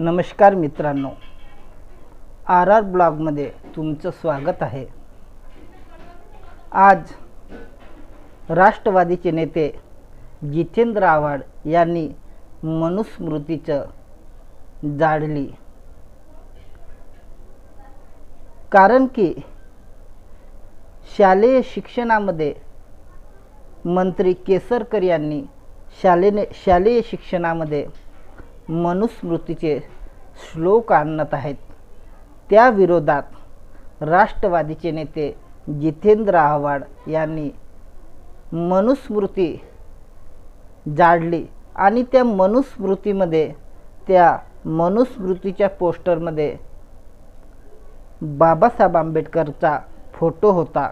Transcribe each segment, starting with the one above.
नमस्कार मित्रांनो. R R ब्लॉगमध्ये तुमचं स्वागत आहे. आज राष्ट्रवादीचे नेते जितेंद्र आव्हाड यांनी मनुस्मृतीचं जाळली. कारण की शालेय शिक्षणामध्ये मंत्री केसरकर यांनी शालेने शालेय शिक्षणामध्ये मनुस्मृतीचे श्लोक आणत आहेत. त्या विरोधात राष्ट्रवादीचे नेते जितेंद्र आव्हाड यांनी मनुस्मृती जाळली आणि त्या मनुस्मृतीमध्ये त्या मनुस्मृतीच्या पोस्टरमध्ये बाबासाहेब आंबेडकरचा फोटो होता.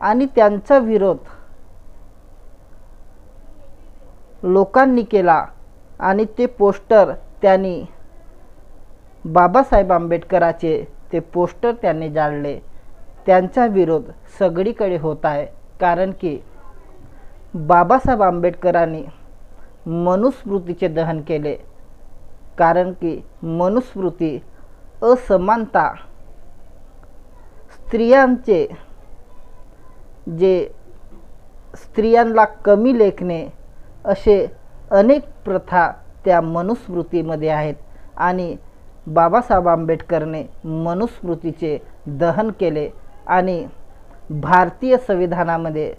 आणि त्यांचा विरोध लोकांनी केला आणि ते पोस्टर त्यांनी बाबासाहेब आंबेडकराचे ते पोस्टर त्यांनी जाळले. त्यांचा विरोध सगळीकडे होत आहे. कारण की बाबासाहेब आंबेडकरांनी मनुस्मृतीचे दहन केले. कारण की मनुस्मृती असमानता स्त्रियांचे जे स्त्रियांना कमी लेखणे असे अनेक प्रथा त्या मनुस्मृतीमध्ये आहेत. आणि बाबासाहेब आंबेडकरने मनुस्मृतीचे दहन केले आणि भारतीय संविधानामध्ये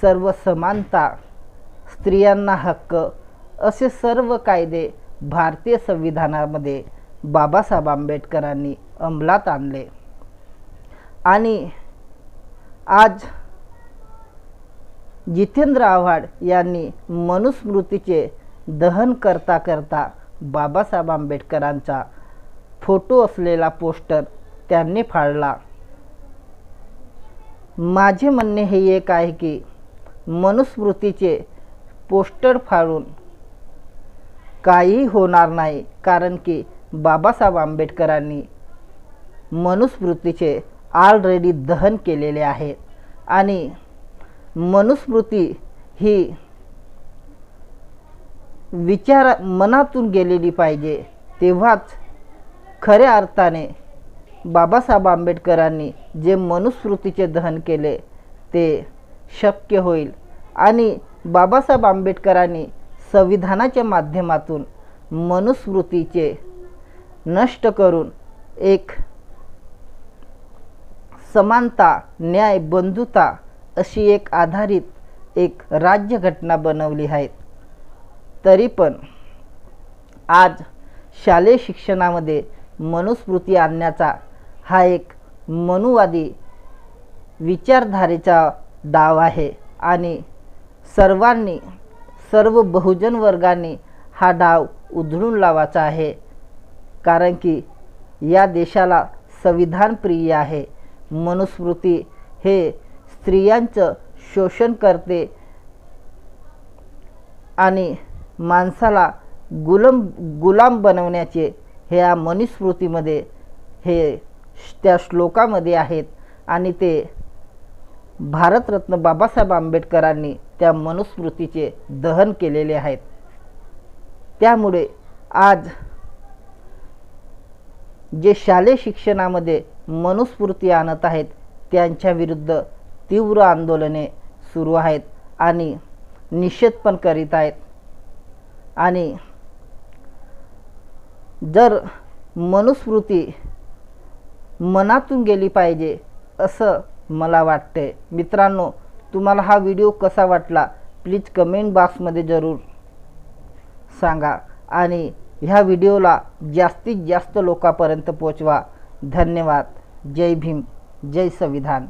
सर्व समानता स्त्रियांना हक्क असे सर्व कायदे भारतीय संविधानामध्ये बाबासाहेब आंबेडकरांनी अंमलात आणले. आणि आज जितेंद्र आव्हाड यांनी मनुस्मृतीचे दहन करता करता बाबासाहेब आंबेडकरांचा फोटो असलेला पोस्टर त्यांनी फाडला. माझे म्हणणे हे एक आहे की मनुस्मृतीचे पोस्टर फाडून काही होणार नाही कारण की बाबासाहेब आंबेडकरांनी मनुस्मृतीचे ऑलरेडी दहन केलेले आहे. आणि मनुस्मृती ही विचार मनातून गेलेली पाहिजे. तेव्हाच खऱ्या अर्थाने बाबासाहेब आंबेडकरांनी जे मनुस्मृतीचे दहन केले ते शक्य होईल. आणि बाबासाहेब आंबेडकरांनी संविधानाच्या माध्यमातून मनुस्मृतीचे नष्ट करून एक समानता न्याय बंधुता अशी एक आधारित एक राज्यघटना बनवली आहे. तरी पण आज शालेय शिक्षणामध्ये मनुस्मृती आणण्याचा हा एक मनुवादी विचारधारेचा डाव आहे आणि सर्वांनी सर्व बहुजन वर्गांनी हा डाव उधळून लावायचा आहे. कारण की या देशाला संविधान प्रिय आहे. मनुस्मृती हे स्त्रियांचं शोषण करते आणि माणसाला गुलम गुलाम बनवण्याचे हे या मनुस्मृतीमध्ये हे त्या श्लोकामध्ये आहेत. आणि ते भारतरत्न बाबासाहेब आंबेडकरांनी त्या मनुस्मृतीचे दहन केलेले आहेत. त्यामुळे आज जे शालेय शिक्षणामध्ये मनुस्मृती आणत आहेत त्यांच्या विरुद्ध तीव्र आंदोलने सुरू आहेत आणि निषेध पण करीत आहेत. आणि जर मनुस्मृती मनातून गेली पाहिजे असं मला वाटते मित्रांनो तुम्हाला हा व्हिडिओ कसा वाटला? प्लीज कमेंट बॉक्समध्ये जरूर सांगा आणि ह्या व्हिडिओला जास्तीत जास्त लोकांपर्यंत पोचवा धन्यवाद. जय भीम. जय संविधान.